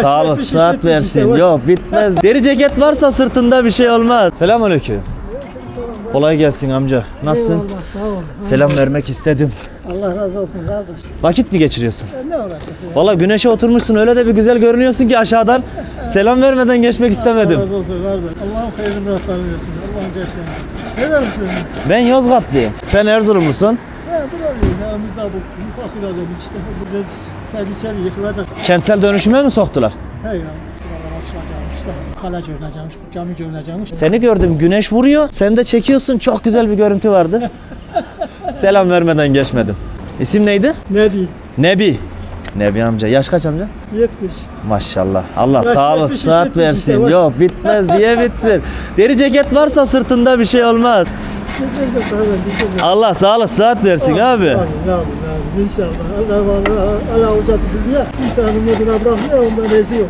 Sağ ol, Yaş yetmiş, saat bitmiş işte, versin. bak. Yok bitmez. Deri ceket varsa sırtında bir şey olmaz. Selamünaleyküm. Kolay gelsin amca. Nasılsın? Eyvallah, sağ ol. Selam vermek istedim. Allah razı olsun kardeş. Vakit mi geçiriyorsun? E, Ne olacak ya? Valla güneşe oturmuşsun öyle de bir güzel görünüyorsun ki aşağıdan. Selam vermeden geçmek istemedim. Allah razı olsun kardeş. Allah'ın hayrını versin. Allah'ın geçtiğini. Ne versin? Ben Yozgatlıyım. Sen Erzurumlusun. Ya buralıyız. Ayağımızda bulsun. Bakıyorlarımız işte. Biraz tehlikeli yıkılacak. Kentsel dönüşüme mi soktular? He ya. Şuralar açılacakmış da. Kale görünecekmiş. Cami görünecekmiş. Seni gördüm güneş vuruyor. Sen de çekiyorsun. Çok güzel bir görüntü vardı. Selam vermeden geçmedim. İsim neydi? Ne diyeyim? Nebi. Nebi amca. Yaş kaç amca? 70. Maşallah. Allah Yaş sağlık yetmiş, iş sıhhat bitmiş işte, versin. bak. Yok bitmez diye bitsin. Deri ceket varsa sırtında bir şey olmaz. Allah sağlık sıhhat versin abi. Abi, abi, abi, inşallah. Allah Allah, Allah hocatısı diye kimsenin umuduna bırakmıyor, ondan neyse yok.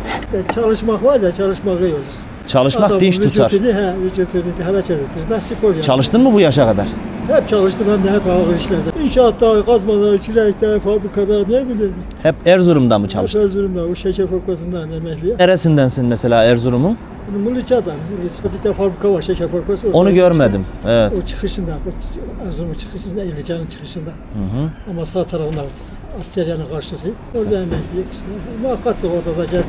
Çalışmak var ya, çalışmak iyi olur. Çalışmak Adamın dinç tutar. Vücudunu, he, vücudunu hareket ettirir. Da spor yapar. Çalıştın mı bu yaşa kadar? Hep çalıştım hem de hep ağır işlerde. İnşaatta, kazmada, kürekte, fabrikada ne bileyim. Hep Erzurum'da mı Hep çalıştın? Erzurum'da, o şeker fabrikasından emekliyim. Neresindensin mesela Erzurum'un? Mılıça'dan, Mılıça'da bir de fabrika var, şeker fabrikası. Orada Onu görmedim. Evet. O çıkışında, o Erzurum'un çıkışında, İlican'ın çıkışında. Hı hı. Ama sağ tarafında orada. Askeryanın karşısı. Orada emekliyik işte. Muhakkak da orada da genç.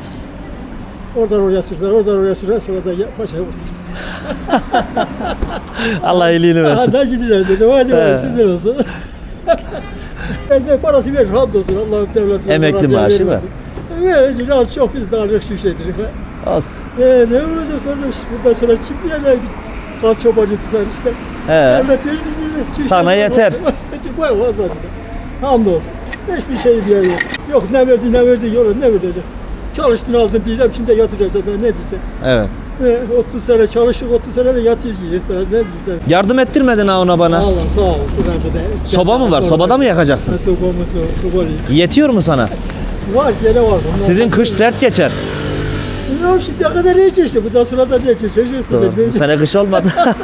Oradan oraya sürdüler, oradan oraya sürdüler, sonra da ya- paşaya vurdular. Allah iyiliğini Ha, versin. ne gidiyor dedim, hadi bakalım sizden olsun. Ekmek parası verir, hamdolsun Allah'ın devleti. Emekli maaşı mı? vermesin. Evet, az çok biz de şu şeydir. Olsun. E, ne olacak kardeş? Bundan sonra çim yerler Kaz çobancı tutar işte. He. Yine. Çim Sana şey yeter. Koy fazlasını. Hamdolsun. Hiçbir şey diye yok. Yok ne verdi ne verdi yolu ne verecek. Çalıştın aldın diyeceğim şimdi yatıracağız ben ne diysen. Evet. E, 30 sene çalıştık 30 sene de yatıracağız daha ne diysen. Yardım ettirmedin ha ona bana. Allah sağ ol. De. Soba mı var? Sobada mı yakacaksın? Sobamız var. Sobalıyım. Yetiyor mu sana? Var gene var. Sizin kış sert geçer. Ya şimdiye kadar ne işte bundan sonra da ne çeşirsin. Doğru. Bu sene kış olmadı.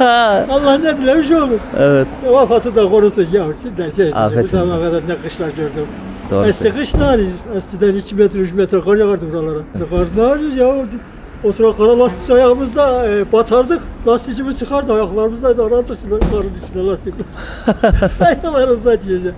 Allah ne dilemiş olur. evet. Vefatı da korusun ya. Cidden şey. Bu Afiyet zamana kadar ne kışlar gördüm. Doğru. Eski kış ne arıyor? Eskiden 2 metre 3 metre kar yağardı buralara. Kar ne arıyor ya? O sıra kara lastik ayağımızda e, batardık. Lastikimiz çıkardı ayaklarımızda da arardık şimdi karın içinde lastik. Ayaklarımızda çiğecek.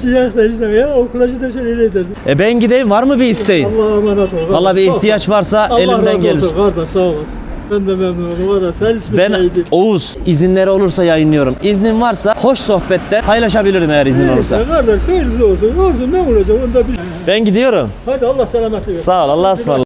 Çiğecek işte ya okula giderken öyle ederdim. E ben gideyim var mı bir isteğin? Allah'a emanet ol. Valla bir ihtiyaç varsa Allah elimden razı gelir. olsun kardeş sağ olasın. Ben de memnun oldum. Valla sen ismin Ben neydi? Oğuz izinleri olursa yayınlıyorum. İznin varsa hoş sohbette paylaşabilirim eğer iznin olursa. Neyse kardeş hayırlısı olsun. Olsun ne olacak onda bir... Ben gidiyorum. Hadi Allah selametlik versin. Sağ ol Allah'a ısmarladık.